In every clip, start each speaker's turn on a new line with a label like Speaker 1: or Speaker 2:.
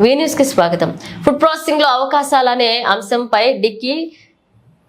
Speaker 1: We న్యూస్కి స్వాగతం. Food ప్రాసెసింగ్లో అవకాశాలనే అంశంపై డిక్కీ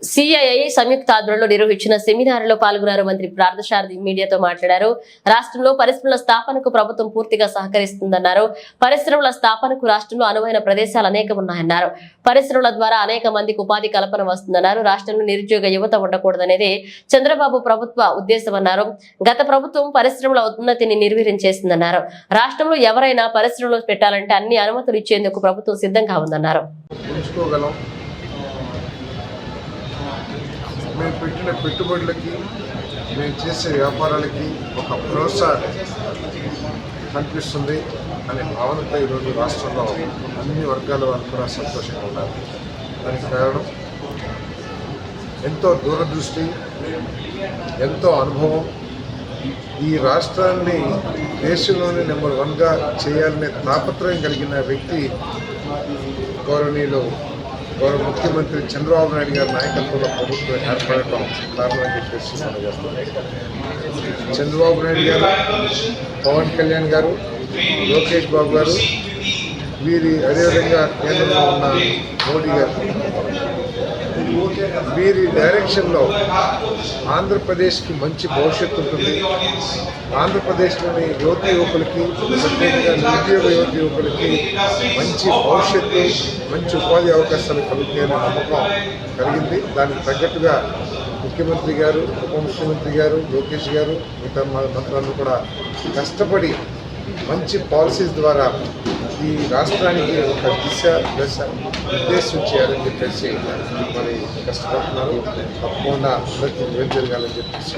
Speaker 1: సిఐఐ సంయుక్త ఆధ్వర్యంలో నిర్వహించిన సెమినార్లో పాల్గొన్నారు మంత్రి పార్థసారథి మీడియాతో మాట్లాడారు. రాష్ట్రంలో పరిశ్రమల స్థాపనకు ప్రభుత్వం పూర్తిగా సహకరిస్తుందన్నారు. పరిశ్రమల స్థాపనకు రాష్ట్రంలో అనువైన ప్రదేశాలు అనేకం ఉన్నాయన్నారు. పరిశ్రమల ద్వారా అనేక మందికి ఉపాధి కల్పన వస్తుందన్నారు. రాష్ట్రంలో నిరుద్యోగ యువత ఉండకూడదనేది చంద్రబాబు ప్రభుత్వ ఉద్దేశమన్నారు. గత ప్రభుత్వం పరిశ్రమల ఉన్నతిని నిర్వీర్యం చేసిందన్నారు. రాష్ట్రంలో ఎవరైనా పరిశ్రమలు పెట్టాలంటే అన్ని అనుమతులు ఇచ్చేందుకు ప్రభుత్వం సిద్ధంగా ఉందన్నారు.
Speaker 2: మేము పెట్టిన పెట్టుబడులకి మేము చేసే వ్యాపారాలకి ఒక ప్రోత్సాహం కనిపిస్తుంది అనే భావనతో ఈరోజు రాష్ట్రంలో అన్ని వర్గాల వారు కూడా సంతోషంగా ఉన్నారు. దానికి కారణం ఎంతో దూరదృష్టి ఎంతో అనుభవం. ఈ రాష్ట్రాన్ని దేశంలోనే నెంబర్ వన్గా చేయాలనే తాపత్రయం కలిగిన వ్యక్తి గౌరవనీయులు గౌరవ ముఖ్యమంత్రి చంద్రబాబు నాయుడు గారి నాయకత్వంలో ప్రభుత్వం ఏర్పడటం కారణమని చెప్పేసి మనం చేస్తున్నాం. చంద్రబాబు నాయుడు గారు పవన్ కళ్యాణ్ గారు లోకేష్ బాబు గారు వీరి అదేవిధంగా కేంద్రంలో ఉన్న మోడీ గారు. వీరి డైరెక్షన్లో ఆంధ్రప్రదేశ్కి మంచి భవిష్యత్తు ఉంటుంది. ఆంధ్రప్రదేశ్లోని యువతి యువకులకి ప్రత్యేకంగా నిరుద్యోగ యువతి యువకులకి మంచి భవిష్యత్తు మంచి ఉపాధి అవకాశాలు కలుగుతాయనే నమ్మకం కలిగింది. దానికి తగ్గట్టుగా ముఖ్యమంత్రి గారు ఉప ముఖ్యమంత్రి గారు లోకేష్ గారు మిగతా మంత్రులను కూడా కష్టపడి మంచి పాలసీస్ ద్వారా ఈ రాష్ట్రానికి ఒక దిశ దశ నిర్దేశం చేయాలని చెప్పేసి మరి కష్టపడుతున్నారు. తప్పకుండా అందరికీ మేలు జరగాలని చెప్పేసి